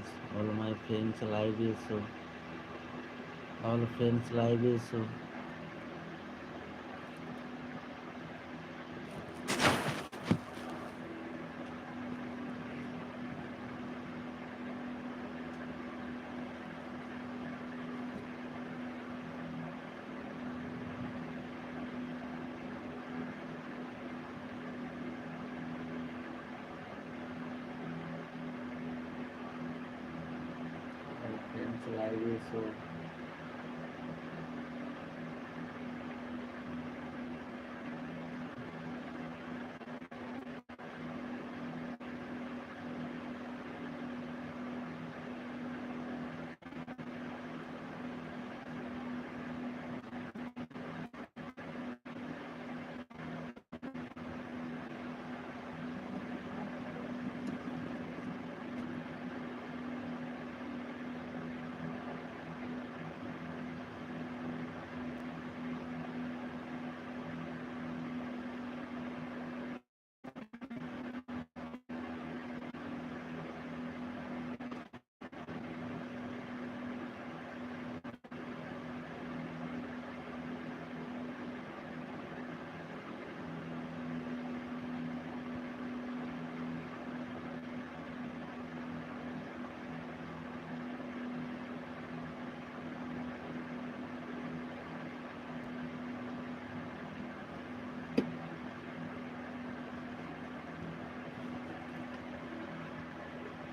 friends. All my friends live is so all friends live is so.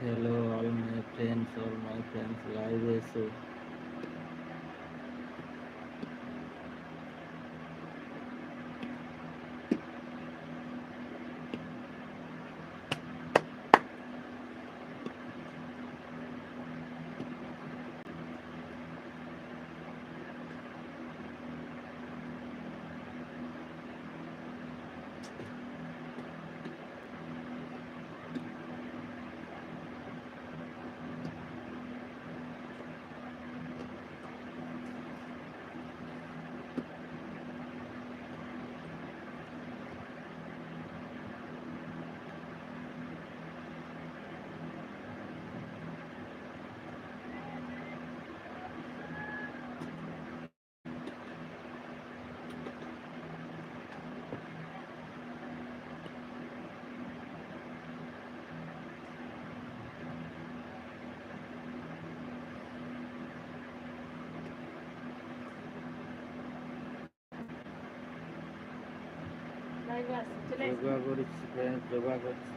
Hello all my friends all my friends live এসো যোগা করছি যোগা করছি।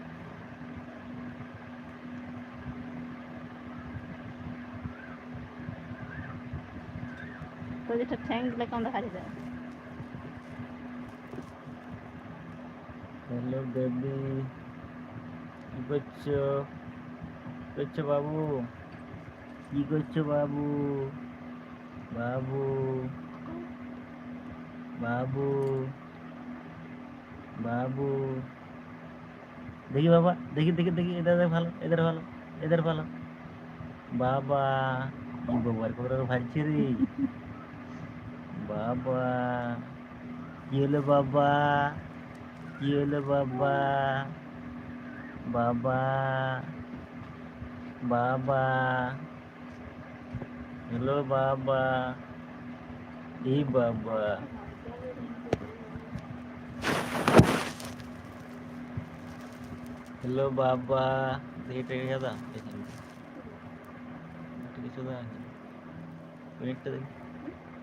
তো যেটা ঠ্যাং দিলে কেমন দেখা যায়? হ্যালো বেবি, কি করছ? করছ বাবু? কি করছ বাবু? বাবু? বাবু? বাবু? দেখি বাবা, দেখি দেখি দেখি এদের ভালো এদের ভালো এদের ভালো। বাবা, কি বাবা আর খবর ভারছে রে। বাবা। কি হলো বাবা? কি হলো বাবা? বাবা। বাবা। হ্যালো বাবা। এই বাবা। হ্যালো বাবা। কি দাদা কিছু দাদা নেটটা দেখি।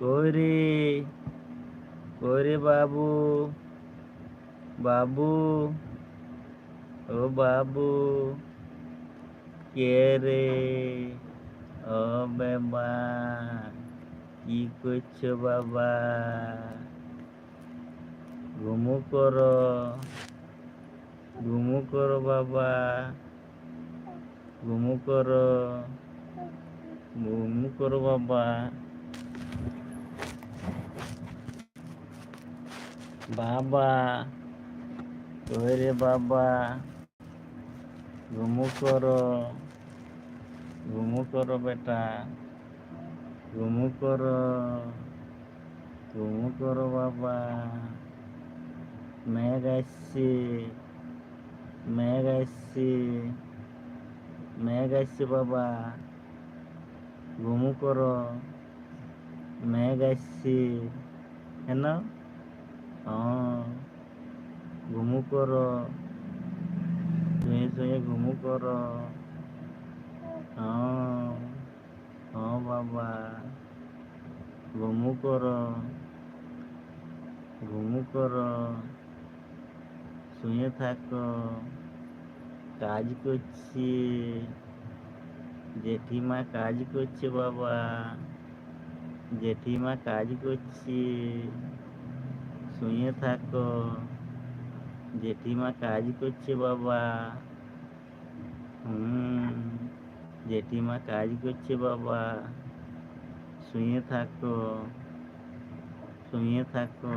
কই রে কই রে বাবু বাবু, ও বাবু, কে রে? ও বাবা, কি করছ বাবা? ঘুমু করো ঘুমু করো বাবা, ঘুমু করো ঘুমু করো বাবা। বাবা কই রে বাবা, ঘুমু করো ঘুমু করো বেটা, ঘুমু করো ঘুমু করো বাবা। মেঘ আসছে মেঘ আসছে মেঘ আসছে বাবা। ঘুমু করো, মেঘ আসছে কেন হ্যাঁ ঘুমু করো। শুয়ে শুয়ে ঘুমু করো। হ্যাঁ বাবা, ঘুমু করো। ঘুমু করো। শুয়ে থাকো। কাজ করছি। জেঠিমা কাজ করছে বাবা। জেঠিমা কাজ করছি। শুয়ে থাকো। জেঠিমা কাজ করছে বাবা। হুম জেঠিমা কাজ করছে বাবা। শুয়ে থাকো শুয়ে থাকো।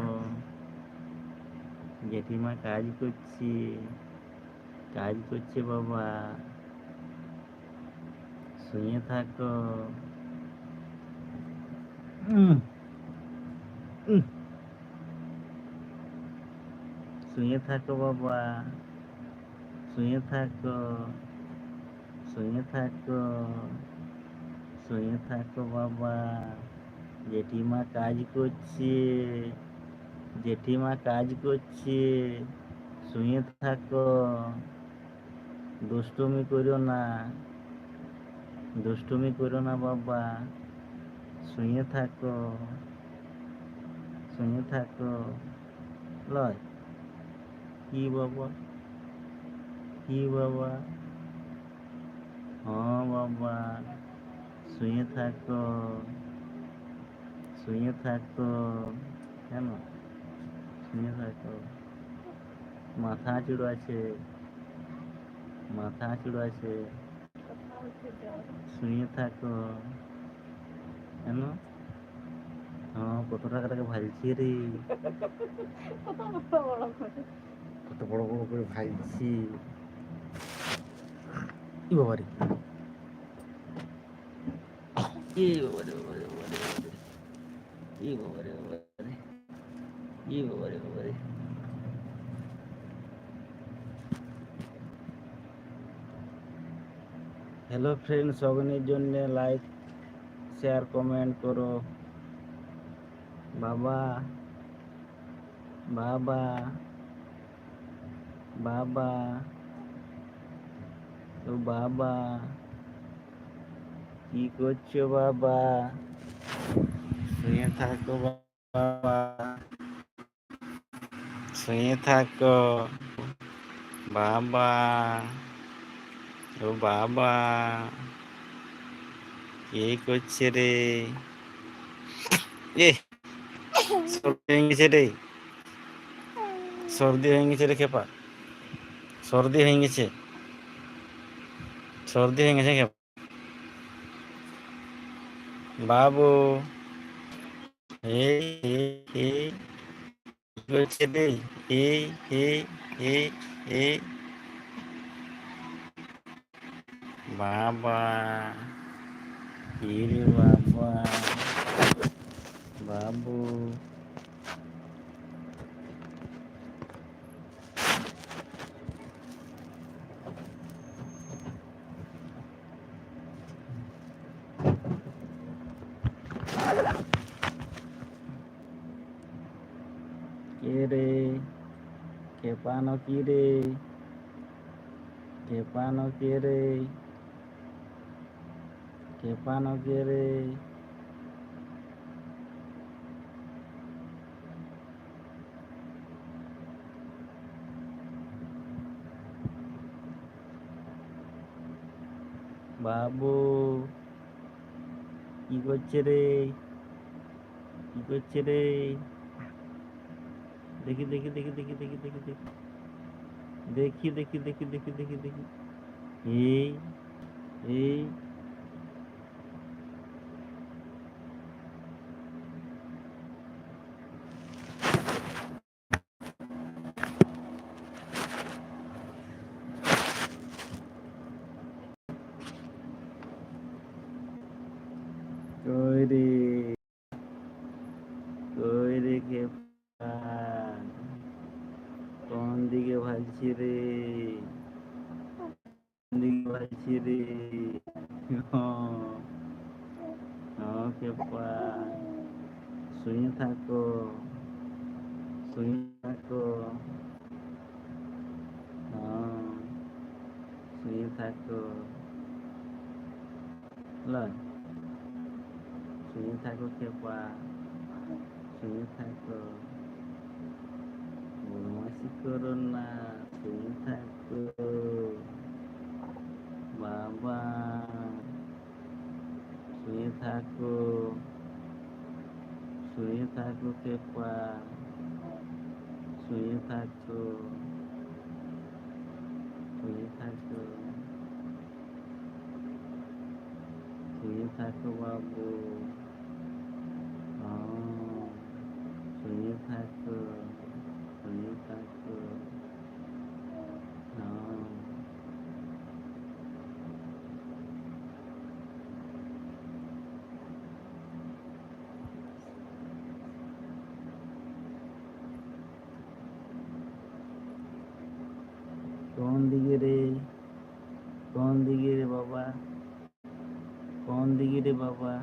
জেঠিমা কাজ করছি কাজ করছে বাবা। শুয়ে থাকো। উম, উম। শুয়ে থাকো বাবা শুয়ে থাকো শুয়ে থাকো শুয়ে থাকো বাবা জেঠিমা কাজ করছে। জেঠিমা কাজ করছে। শুয়ে থাকো দুষ্টুমি করো না। দুষ্টুমি করো না বাবা। শুয়ে থাকো শুয়ে থাকো লয়। কি বাবা? কি বাবা? হ্যাঁ বাবা, শুয়ে থাকো। শুয়ে থাকো। কেন? শুয়ে থাকো। মাথা চুড়ো আছে। মাথা চুড়ো আছে। শুয়ে থাকো। কেন? হ্যাঁ কত টাকা টাকা ভালছি রে। কত বড় বড় করে কত বড় বড় করে ভালছি ই বাবা রে ই বাবা রে বাবা রে বাবা রে বাবা রে। ই বাবা রে বাবা রে ই বাবা রে বাবা রে হ্যালো ফ্রেন্ডস অগ্নির জন্য লাইক শেয়ার কমেন্ট করো। বাবা বাবা। বাবা ও বাবা, কি করছ বাবা? শুয়ে থাকো বাবা। শুয়ে থাকো। বাবা, ও বাবা, কে করছে রে? এ, সর্দি হয়ে গেছে রে। সর্দি হয়ে গেছে রে খেপা। সর্দি হয়ে গেছে। সর্দি হয়ে গেছে বাবু বাবা বাবা বাবু। খেপানো কি রে খেপানো কে রে খেপানো কে রে বাবু কি করছে রে কি করছে রে দেখি দেখি দেখি দেখি দেখি দেখি দেখি देखिए देखिए देखिए देखिए देखिए देखिए। ए ए। করো না শুয়ে থাকো বাবা শুয়ে থাকো শুয়ে থাকো খেপা শুয়ে থাকো শুয়ে থাকো শুয়ে থাকো বাবু শুয়ে থাকো শুয়ে থাকো হ্যাঁ। কোন দিকে রে কোন দিকে রে বাবা কোন দিকে রে বাবা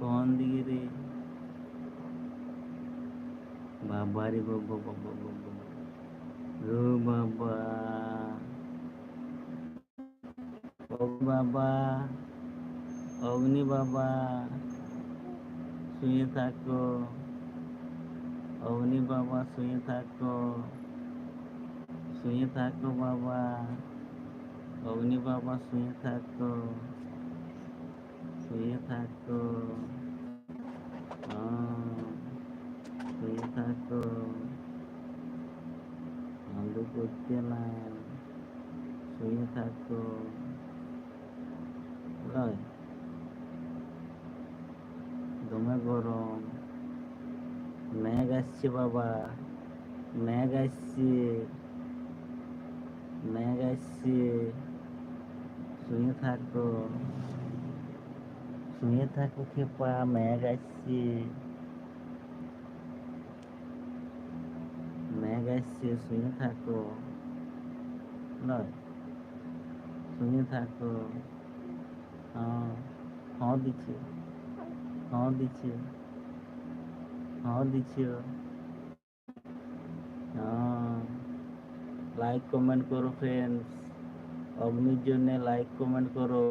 কোন দিকে রে বাবা রে বাবা বাবা বাবা ও বাবা বাবা, অগ্নি বাবা, শুয়ে থাকো, অগ্নি বাবা, শুয়ে থাকো শুয়ে থাকো বাবা। অগ্নি বাবা শুয়ে থাকতো শুয়ে থাকতো শুয়ে থাকতো আলু করছে না শুয়ে থাকতো দমে গরম মেঘ আসছে বাবা মেঘ আসছে মেঘ আসছে শুয়ে থাকো শুয়ে থাকো খেপা মেঘ আসছে মেঘ আসছে শুয়ে থাকো নয় শুয়ে থাকো হ্যাঁ হ্যাঁ দিচ্ছে হ্যাঁ দিচ্ছে হ্যাঁ দিচ্ছে হ্যাঁ লাইক কমেন্ট করো ফ্রেন্ডস অগ্নির জন্য লাইক কমেন্ট করো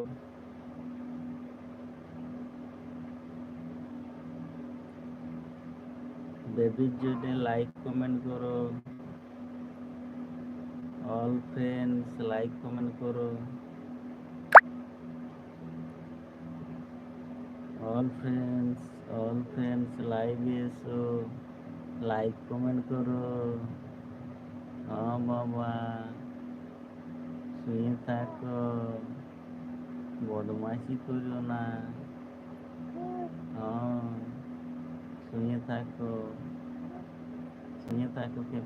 বেবির জন্য লাইক কমেন্ট করো অল ফ্রেন্ডস লাইক কমেন্ট করো অল ফ্রেন্ডস অল ফ্রেন্ডস লাইভে এসো লাইক কমেন্ট করো হ্যাঁ శ్వేతకు तो बदमाशी तो करो ना। हाँ सुनीता को तो, सुनीता को के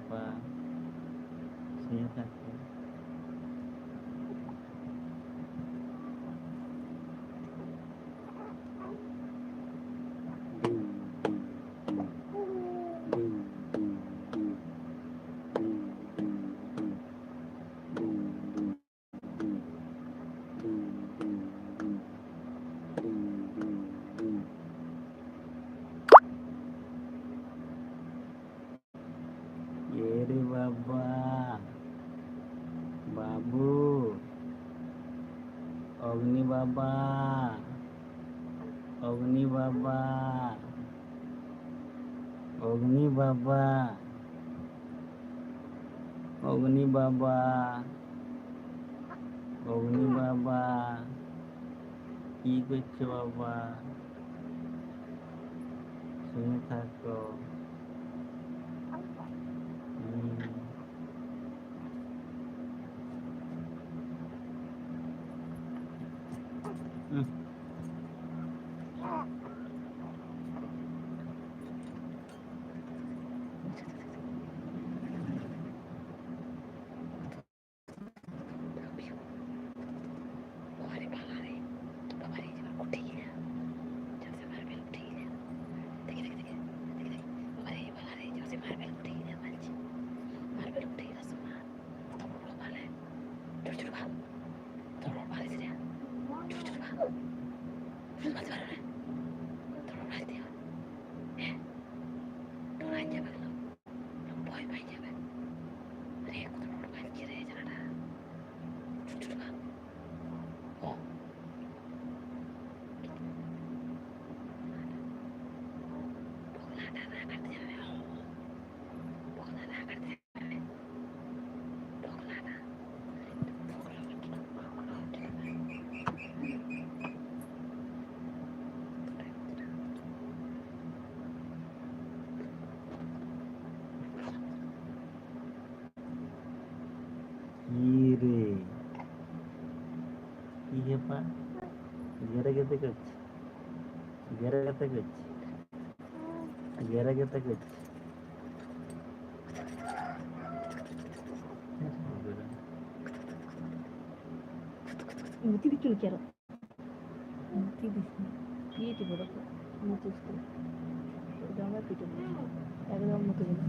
বাবা অগ্নি বাবা অগ্নি বাবা অগ্নি বাবা অগ্নি বাবা কি করছো বাবা শুনে থাকো গেরে গেতে করছে গেরে গেতে করছে গেরে গেতে করছে মুতি দিচ্ছ কি আর মুতি দিস না দিয়ে দিব দেখো মুতি জামা পিটে একদম মুতি দিল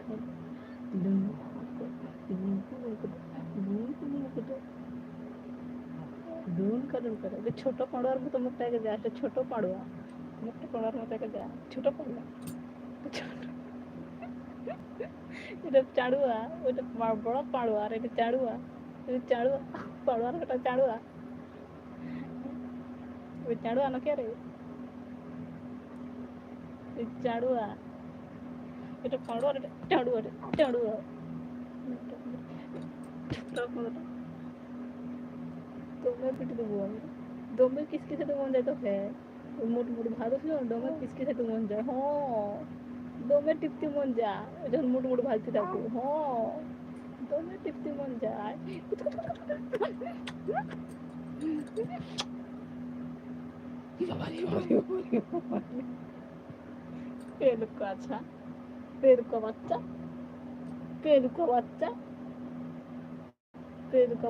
খাইলা দুন কারণ করে যে ছোট পাড়ুয়ার মতো মুখটা একে যায় একটা ছোট পাড়ুয়া মুখটা পাড়ুয়ার মতো একে যায় ছোট পাড়ুয়া ছোট। এটা চাড়ুয়া ওইটা পা- বড় পাড়ুয়া আর এটা চাড়ুয়া এটা চাড়ুয়া পাড়ুয়ার ওটা চাড়ুয়া ওই চাড়ুয়া না কে রে এই চাড়ুয়া এটা পাড়ুয়া আর এটা চাড়ুয়া রে চাড়ুয়া দমে পিটি দেবো আমি দমে কিসকে সাথে মন যায় তো হ্যাঁ ওই মোট মোট ভাত ছিল দমে কিসকে সাথে মন যায় হ্যাঁ দমে টিপতে মন যায় যখন মোট মোট ভাজতে থাকবো হ্যাঁ দমে টিপতে মন যায় পেল पेलुक अच्छा पेड़ का बच्चा पेड़ का बच्चा पेड़ का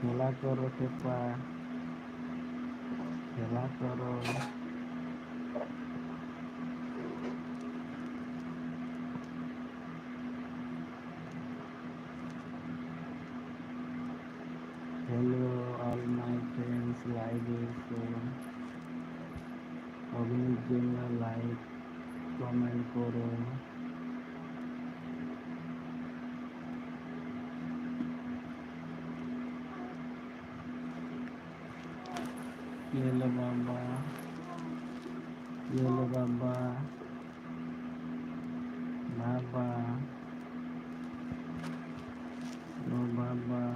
খেলা করো খেপা খেলা করো ba đô ba. Ba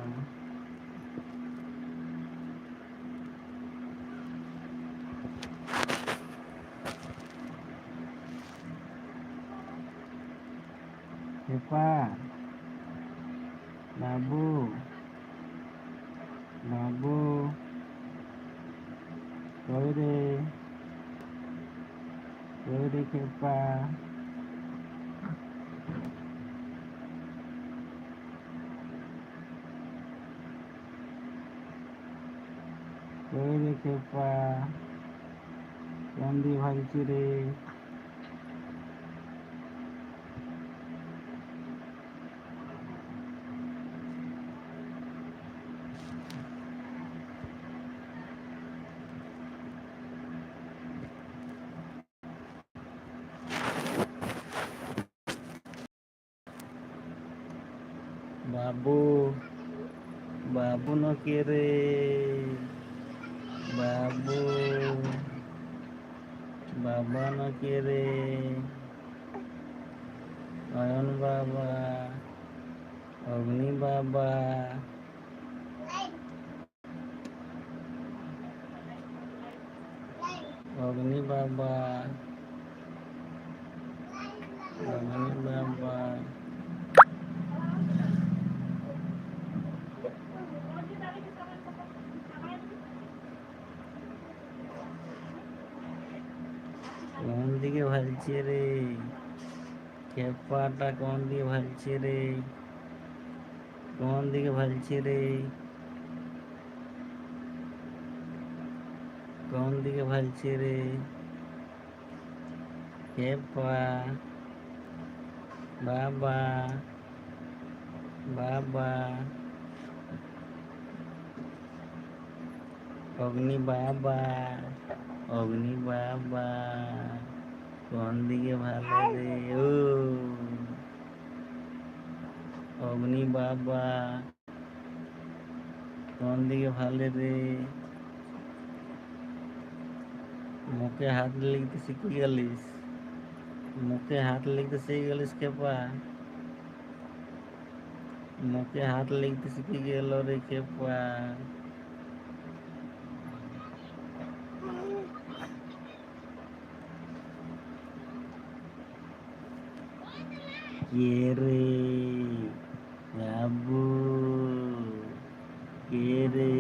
Eva Babu Babu Rồi đi Rồi đi Kepa. siapa yang di hari babu babu no kiri বাবু বাবা নকে রে অয়ন বাবা অগ্নি বাবা অগ্নি বাবা অগ্নি বাবা ভালছে রে খেপাটা কোন দিকে ভালছে রে কোন দিকে ভালছে রে কোন দিকে ভালছে রে খেপা বাবা বাবা অগ্নি বাবা অগ্নি বাবা কোন দিকে ভালো রে ও অগ্নি বাবা কোন দিকে ভালো রে মুখে হাত লিখতে শিখে গেলিস মুখে হাত লিখতে শিখে গেলিস কেপা মুখে হাত লিখতে শিখে গেল রে কেপা কে রে বাবু কে রে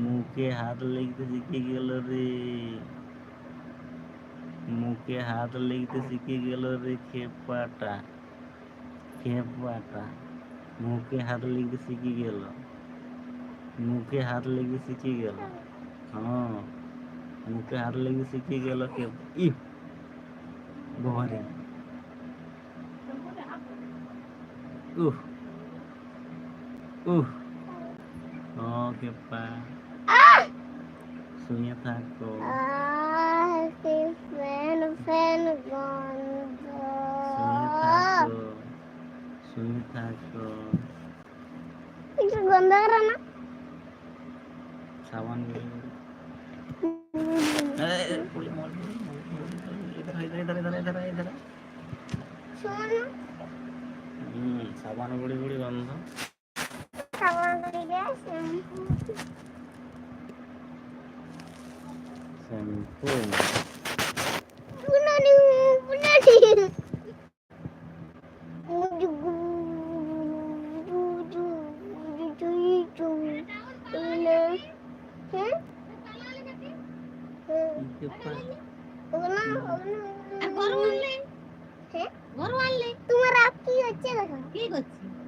মুখে হাত লিখতে শিখে গেল রে মুখে হাত লিখতে শিখে গেল রে খেপাটা খেপাটা মুখে হাত লিখতে শিখে গেল মুখে হাত লিখতে শিখে গেল হ্যাঁ মুখে হাত লিখতে শিখে গেল কে ই বাবারে Uh. Uh. Oke, Pak. Ah. Sunya takut. Ah, si fan fan gondo. Sunya takut. Sunya takut. Itu gondoran, ah. Sawan gondoran.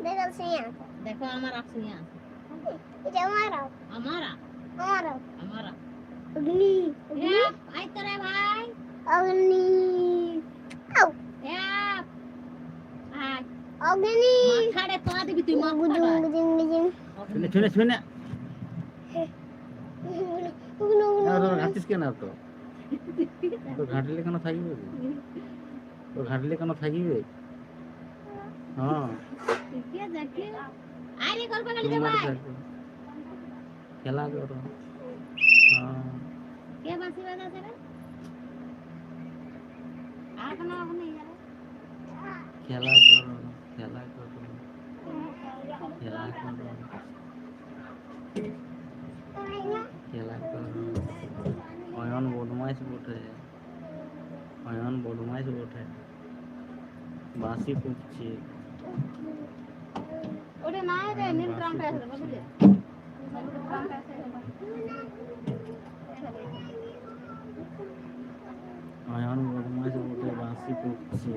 দেখো সিয়া দেখো আমার আপসি আছে। এটা আমার আমার আমার আমার অগ্নি অগ্নি। আই তোরে ভাই। অগ্নি। আউ। এক আই অগ্নি। মাথাড়ে পা দিবি তুই গুদুম মাথাটা গুদুম গুদুম শুনে শুনে। শুনে ঘাটিস কেন তো? ঘাটলে কেন থাকবে? ঘাটলে কেন থাকবে? अयन बदमाश बोटे अयन बदमाश बोटे बासी पूछिए। ওটা না রে নীল ট্রামটা আছে বুঝলি? অয়ন বদমাইশ বটে বাসি পুকছে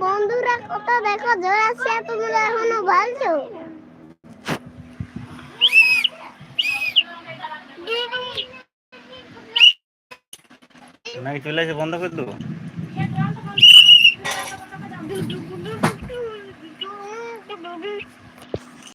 বন্ধুরা কত দেখো জড়াচ্ছে তোমরা এখনও ভালছো নাকি চলে আসে বন্ধ করে দেবো দুদু